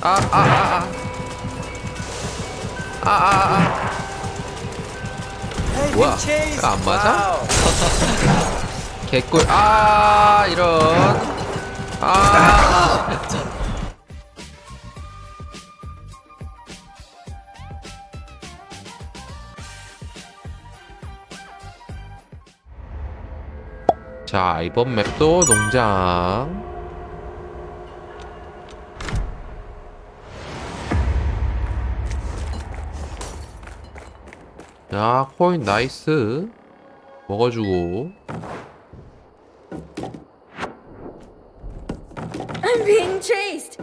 아, 아, 아, 아. 아, 아, 아. 뭐야? 안 맞아? 개꿀. 아, 이런. 아. 자, 이번 맵도 농장. 야, 코인 나이스. 먹어주고. I'm being chased.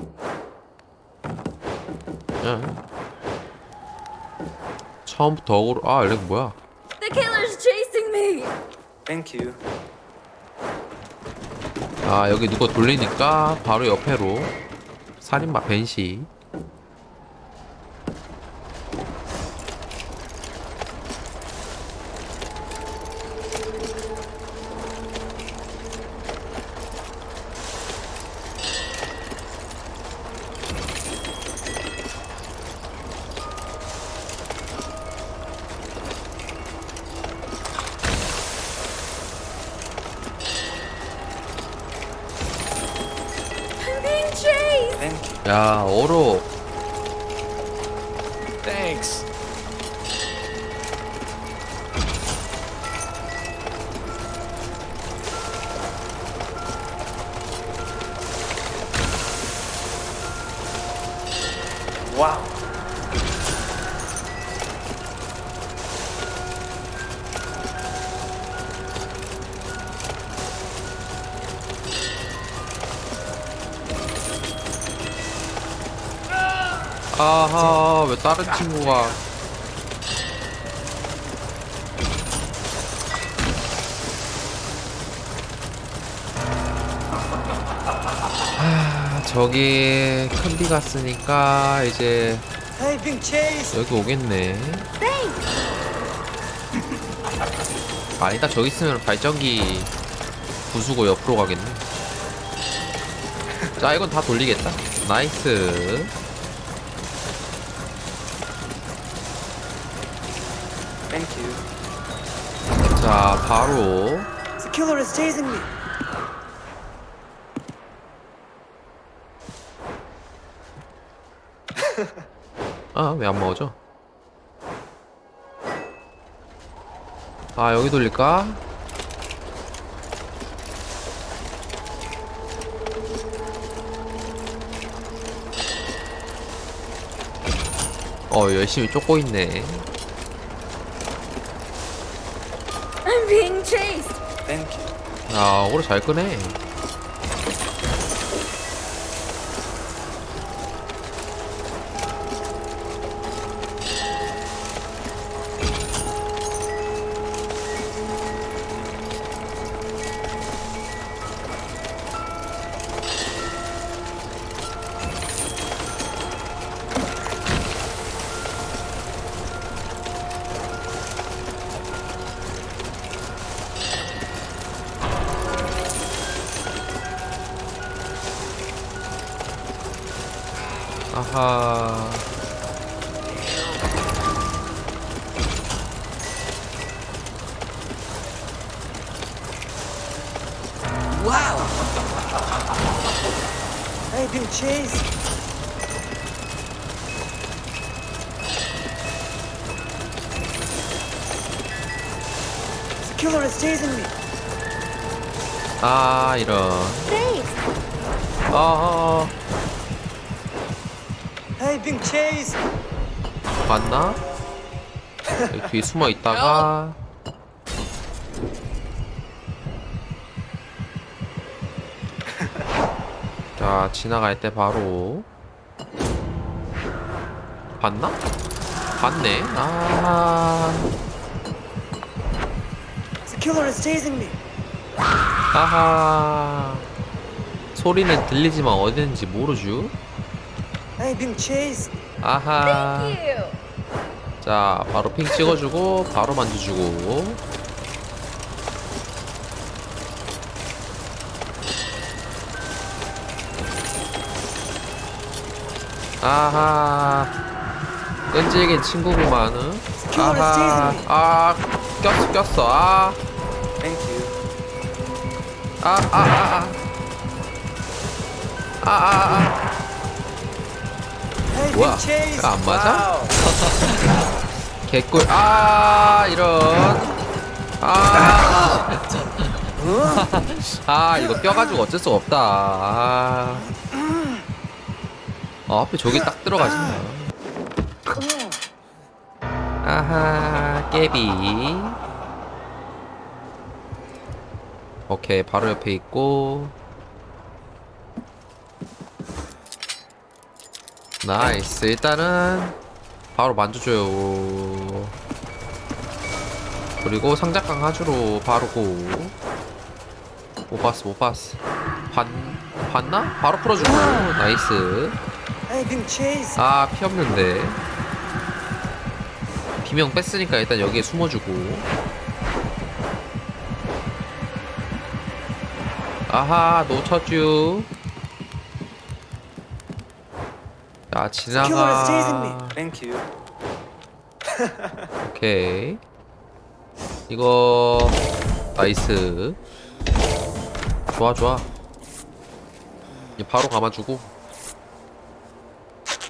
야. 처음부터 어그로, 아, 이게 뭐야? The killer's chasing me. Thank you. 아, 여기 누가 돌리니까 바로 옆에로 살인마 벤시. I'm being chased. Thank you. 야, 어로. Thanks. Wow. 아하, 왜 다른 친구가. 아, 저기 큰비 갔으니까 이제. 여기 오겠네. 아니다, 저기 있으면 발전기 부수고 옆으로 가겠네. 자, 이건 다 돌리겠다. 나이스. Thank you. 자, 바로 The killer is chasing me. 아, 왜 안 먹어져? 아, 여기 돌릴까? 어, 열심히 쫓고 있네. I'm being chased. Thank you. 아, 오래 잘 끄네. Being chased. The killer is chasing me. 아, 이런. 아, Hey, being chased. 봤나? 여기 뒤에 숨어 있다가. 자, 지나갈 때 바로. 봤나? 봤네. 아, The killer is chasing me. 하하. 소리는 들리지만 어디는지 모르죠? Hey, being chased. 아하. Thank you. 자, 바로 핑 찍어주고, 바로 만져주고. 아하 끈질긴 친구구만 응? 아하 아 꼈어 꼈어 아 Thank you. 아, 아, 아, 아. 아, 아, 아. Hey, 뭐야? 안 맞아? 개꿀. 아, 이런. 아. 아, 이거 껴가지고 어쩔 수가 없다. 아. 아, 앞에 저기 딱 들어가신다. 아하, 깨비. 오케이, 바로 옆에 있고. 나이스. 일단은 바로 만져줘요. 그리고 상자깡 하주로 바로 고. 못 봤어, 못 봤어. 봤, 봤나? 바로 풀어주고. 나이스. 아, 피 없는데. 비명 뺐으니까 일단 여기에 숨어주고. 아하, chasing me. 지나가. Thank you. 오케이. 이거, 나이스. 좋아, 좋아. 바로 감아주고.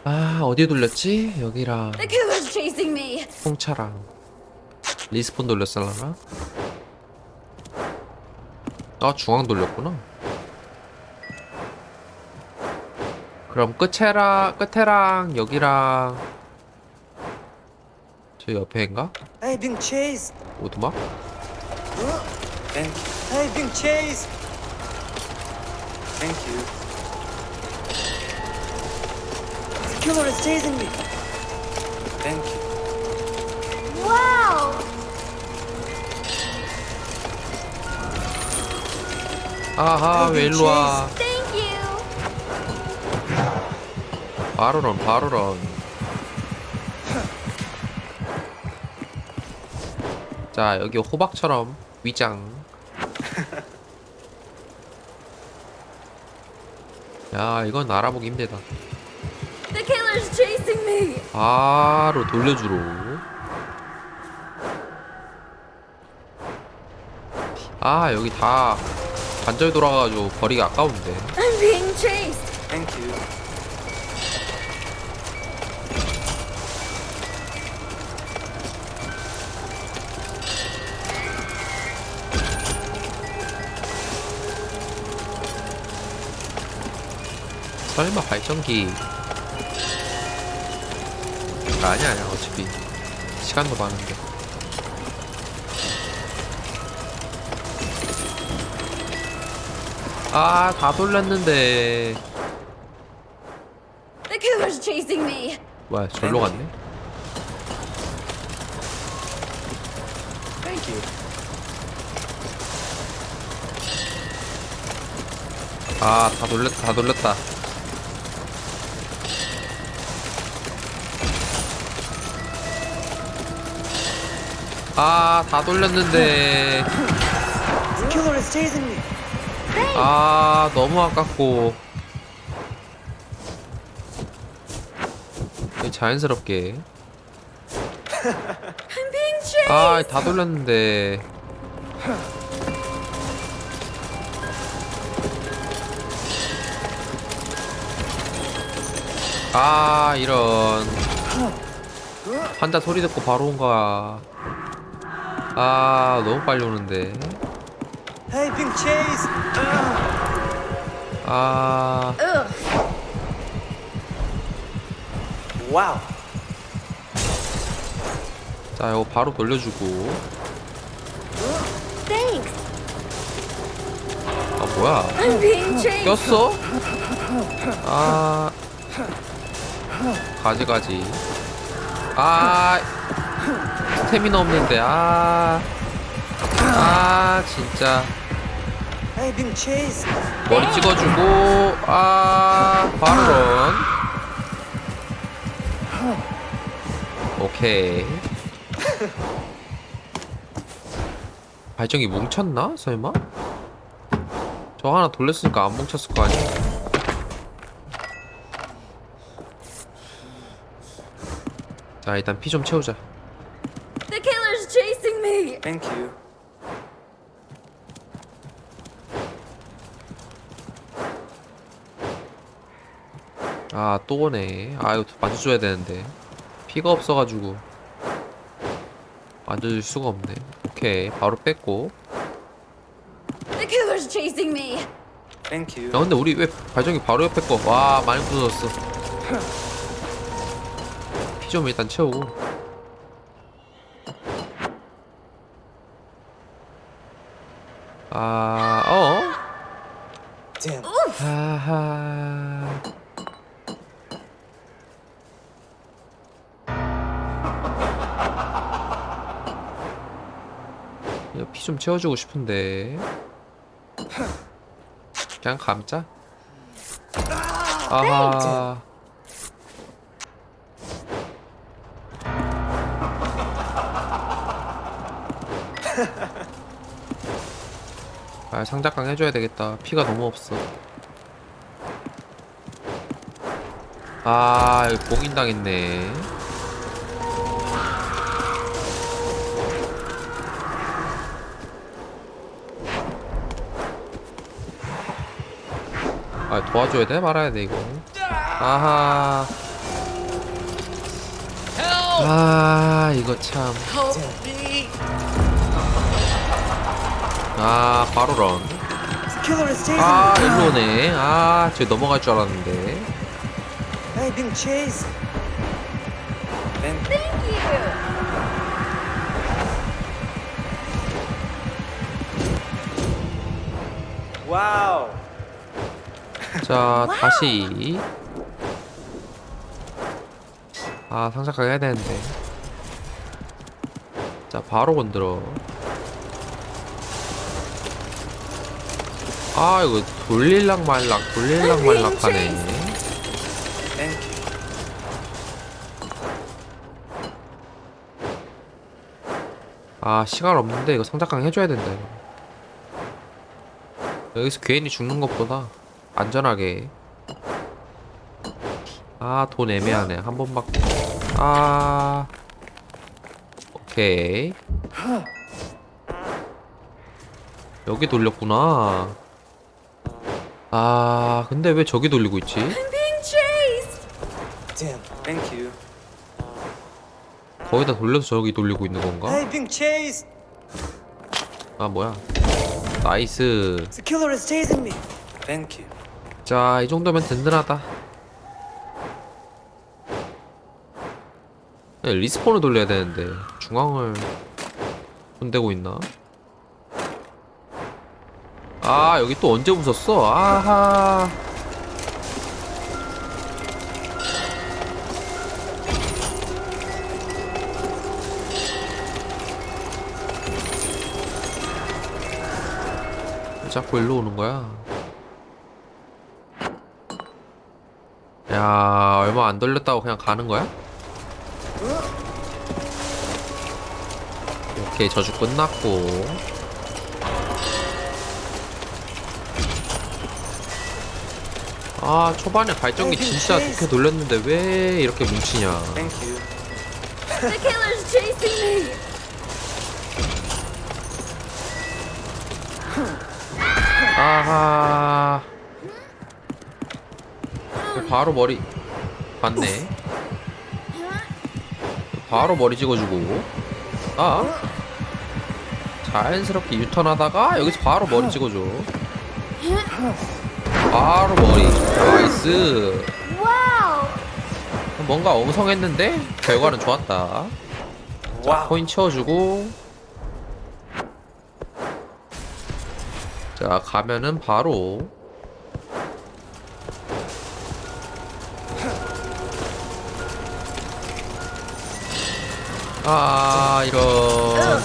아, 어디에 돌렸지? 여기랑. 홍차랑 리스폰 돌렸을라나? 아 중앙 돌렸구나 그럼 끝에랑 끝에랑 여기랑 저 옆에인가? Hey, being chased. 오두막? Thank you. Hey, being chased. Thank you. The killer is chasing me. Thank you. Wow. 아하 왜 일로 와 Thank you. 바로런 바로런 자 여기 호박처럼 위장 야 이건 알아보기 힘들다 바로 돌려주로 아 여기 다 관절 돌아가가지고 버리기 아까운데 I'm being chased. Thank you. 설마 발전기 아니야 아니야 어차피. 시간도 많은데. 아 다 돌렸는데. The killer's chasing me. 뭐야 절로 갔네? Thank you. 아 다 돌렸다 다 돌렸다 아 다 돌렸는데. 아 너무 아깝고 자연스럽게. 아 다 돌렸는데 아 이런 환자 소리 듣고 바로 온 거야 아 너무 빨리 오는데 Hey, being chased. 아. Wow. 자 이거 바로 돌려주고 Thanks. 아 뭐야 I'm being chased. 꼈어? 아 가지가지 아 스태미나 없는데 아. 아, 진짜. 머리 찍어주고 아 바로 오케이. 발정이 뭉쳤나 설마? 저 하나 돌렸으니까 안 뭉쳤을 거 아니야? 자 일단 피 좀 채우자 The killer's chasing me. Thank you. 아 또 오네. 아 이거 만져줘야 되는데. 피가 없어가지고. 만져줄 수가 없네. 오케이. 바로 뺐고. The killer's chasing me. Thank you. 야 근데 우리 왜 발전기 바로 옆에 거와 많이 부서졌어. 피 좀 일단 채우고 아 어? Damn. 하하 피 좀 채워주고 싶은데. 그냥 감자? 아하 아 상작강 해줘야 되겠다. 피가 너무 없어. 아 이거 봉인 당했네. 아 도와줘야 돼? 말아야 돼 이거. 아하. 아 이거 참 아 바로 런 The killer is chasing 아 me. 일로 오네 아저 넘어갈 줄 알았는데. Wow. 자 다시 아 상작하게 해야 되는데 자 바로 건들어 아 이거 돌릴락 말락 돌릴락 말락 하네. 아 시간 없는데 이거 상작강 해줘야 된다 이거. 여기서 괜히 죽는 것보다 안전하게. 아 돈 애매하네. 한번 받고 아. 오케이. 여기 돌렸구나 아 근데 왜 저기 돌리고 있지. Damn. Thank you. 거기다 돌려서 저기 돌리고 있는 건가 Hey, being chased. 아 뭐야 나이스 The killer is chasing me. Thank you. 자, 이 정도면 든든하다. 네, 리스폰을 돌려야 되는데 중앙을 손대고 있나? 아, 여기 또 언제 부쉈어? 아하. 왜 자꾸 일로 오는 거야? 야 얼마 안 돌렸다고 그냥 가는 거야? 오케이 저주 끝났고 아 초반에 발전기 진짜 좋게 돌렸는데 왜 이렇게 뭉치냐. Thank you. The killer's chasing me. 아하. 바로 머리 봤네. 바로 머리 찍어주고. 아. 자연스럽게 유턴하다가 여기서 바로 머리 찍어줘. 바로 머리 나이스. 뭔가 엉성했는데 결과는 좋았다. Wow. 코인 채워주고. 자 가면은 바로. 아 이런.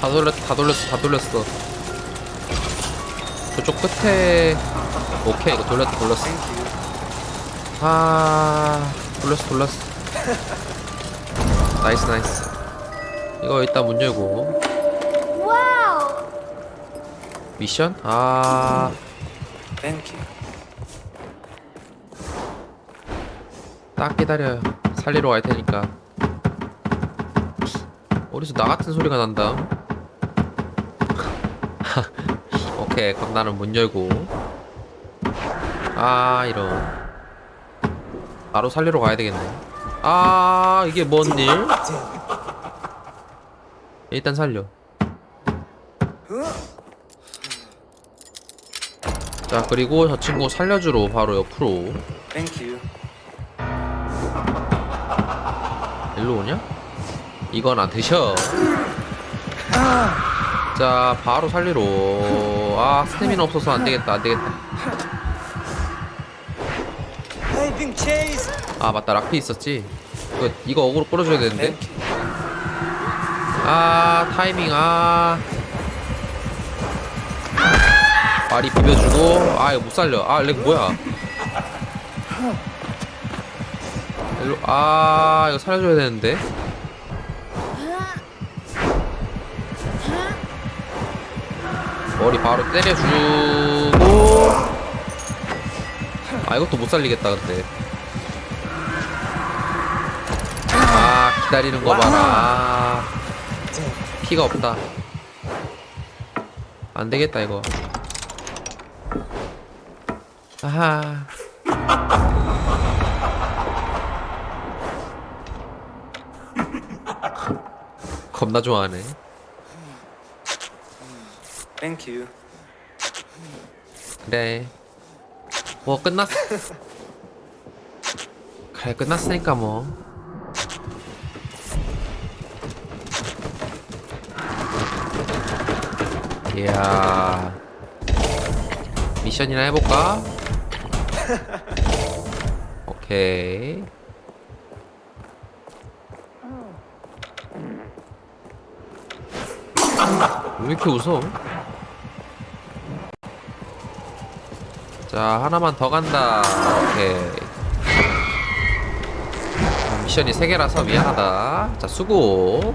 다 돌렸 다 돌렸어 다 돌렸어 저쪽 끝에 오케이 이거 돌렸다 돌렸어. 아 돌렸어 돌렸어 나이스 나이스 이거 일단 문 열고. 미션 아 Thank you. 딱 기다려요 살리러 갈 테니까 어디서 나 같은 소리가 난다. 그럼 나는 문 열고. 아, 이런. 바로 살리러 가야 되겠네. 아, 이게 뭔 일? 일단 살려. 자, 그리고 저 친구 살려주러 바로 옆으로. You. 일로 오냐? 이건 안 드셔. 자, 바로 살리러. 아, 스태미나 없어서 안 되겠다, 안 되겠다. 아, 맞다, 락피 있었지. 이거, 이거 어그로 끌어줘야 되는데. 아, 타이밍, 아. 발이 비벼주고. 아, 이거 못 살려. 아, 렉 뭐야. 일로, 아, 이거 살려줘야 되는데. 머리 바로 때려주고. 아, 이것도 못 살리겠다, 근데. 아, 기다리는 거 봐라. 아. 피가 없다. 안 되겠다 이거. 아하. 겁나 좋아하네. You. 그래. 뭐 끝났어. 그래 끝났으니까 뭐. 이야. 미션이나 해볼까? 오케이. 왜 이렇게 웃어? 자, 하나만 더 간다. 오케이. 아, 미션이 3개라서 미안하다. 자, 수고.